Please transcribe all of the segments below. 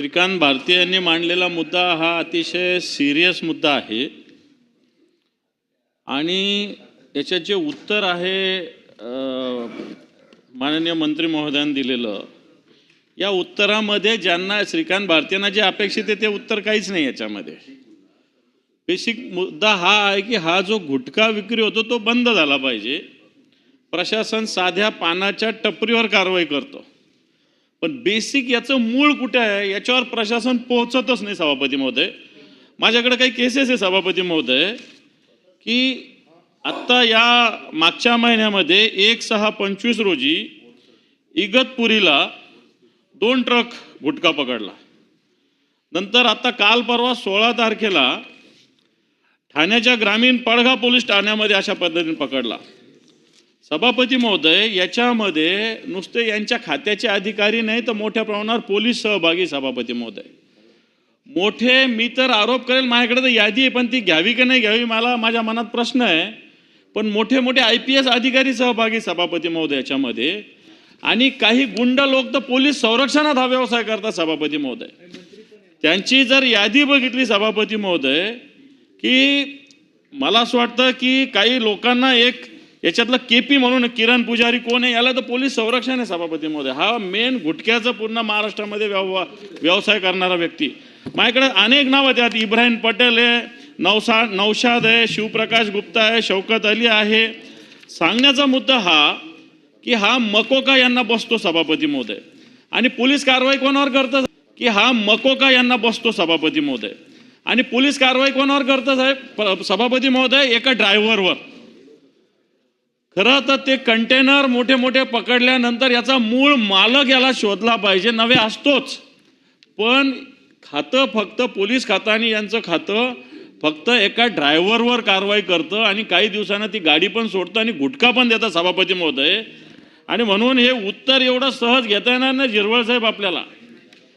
श्रीकांत भारती यांनी मांडलेला मुद्दा हा अतिशय सिरियस मुद्दा आहे. आणि याच्यात जे उत्तर आहे माननीय मंत्री महोदयांनी दिलेलं या उत्तरामध्ये ज्यांना श्रीकांत भारतीयांना जे अपेक्षित आहे ते उत्तर काहीच नाही याच्यामध्ये. बेसिक मुद्दा हा आहे की हा जो गुटखा विक्री होतो तो बंद झाला पाहिजे. प्रशासन साध्या पानाच्या टपरीवर कारवाई करतो. पण बेसिक याचं मूळ कुठे आहे याच्यावर प्रशासन पोहोचतच नाही सभापती महोदय. माझ्याकडे काही केसेस आहे सभापती महोदय की आत्ता या मागच्या महिन्यामध्ये एक सहा पंचवीस रोजी इगतपुरीला दोन ट्रक गुटखा पकडला. नंतर आता काल परवा सोळा तारखेला ठाण्याच्या ग्रामीण पडघा पोलीस ठाण्यामध्ये अशा पद्धतीने पकडला. सभापती महोदय याच्यामध्ये नुसते यांच्या खात्याचे अधिकारी नाही तर मोठ्या प्रमाणावर पोलीस सहभागी सभापती महोदय. मोठे मी तर आरोप करेल माझ्याकडे तर यादी आहे पण ती घ्यावी की नाही घ्यावी मला माझ्या मनात प्रश्न आहे. पण मोठे मोठे आय पी एस अधिकारी सहभागी सभापती महोदय याच्यामध्ये. आणि काही गुंड लोक तर पोलीस संरक्षणात हा व्यवसाय करतात सभापती महोदय. त्यांची जर यादी बघितली सभापती महोदय की मला असं वाटतं की काही लोकांना एक याच्यातलं केपी म्हणून किरण पुजारी कोण आहे याला तर पोलीस संरक्षण आहे सभापती महोदय. हा मेन गुटख्याचा पूर्ण महाराष्ट्रामध्ये व्यवहार व्यवसाय करणारा व्यक्ती. माझ्याकडे अनेक नावं त्यात इब्राहिम पटेल आहे नवसा नौशाद आहे शिवप्रकाश गुप्ता आहे शौकत अली आहे. सांगण्याचा मुद्दा हा की हा मकोका यांना बसतो सभापती महोदय. आणि पोलीस कारवाई कोणावर करतं? की हा मकोका यांना बसतो सभापती महोदय. आणि पोलीस कारवाई कोणावर करतं साहेब? सभापती महोदय एका ड्रायव्हरवर खरं तर ते कंटेनर मोठे मोठे पकडल्यानंतर याचा मूळ मालक याला शोधला पाहिजे. नवे असतोच. पण खातं फक्त पोलीस खातं आणि यांचं खातं फक्त एका ड्रायव्हरवर कारवाई करतं आणि काही दिवसानं ती गाडी पण सोडतं आणि गुटखा पण देतं सभापती महोदय. आणि म्हणून हे उत्तर एवढं सहज घेता येणार नाही जिरवळ साहेब आपल्याला.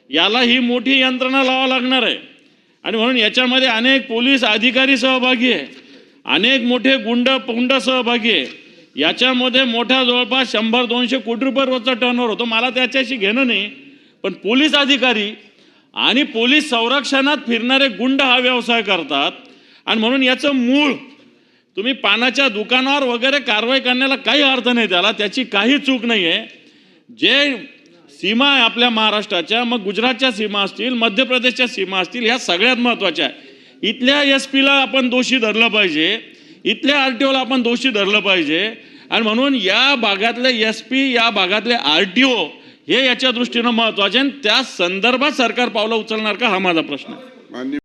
याला ही मोठी यंत्रणा लावा लागणार आहे. आणि म्हणून याच्यामध्ये अनेक पोलीस अधिकारी सहभागी आहे. अनेक मोठे गुंड पुंड सहभागी आहे. याच्यामध्ये मोठ्या जवळपास शंभर दोनशे कोटी रुपये रोजचा टर्नओव्हर होतो. मला त्याच्याशी घेणं नाही पण पोलीस अधिकारी आणि पोलीस संरक्षणात फिरणारे गुंड हा व्यवसाय करतात. आणि म्हणून याचं मूळ तुम्ही पानाच्या दुकानावर वगैरे कारवाई करण्याला काही अर्थ नाही त्याला त्याची काही चूक नाही आहे जे सीमा आहे आपल्या महाराष्ट्राच्या मग गुजरातच्या सीमा असतील मध्य प्रदेशच्या सीमा असतील ह्या सगळ्यात महत्त्वाच्या आहे इथल्या एस पीला आपण दोषी धरलं पाहिजे. इथल्या आर टी ओला आपण दोषी धरलं पाहिजे. आणि म्हणून या भागातले एस पी या भागातले आर टी ओ हे याच्या दृष्टीनं महत्त्वाचे आणि त्या संदर्भात सरकार पावलं उचलणार का? हा माझा प्रश्न आहे.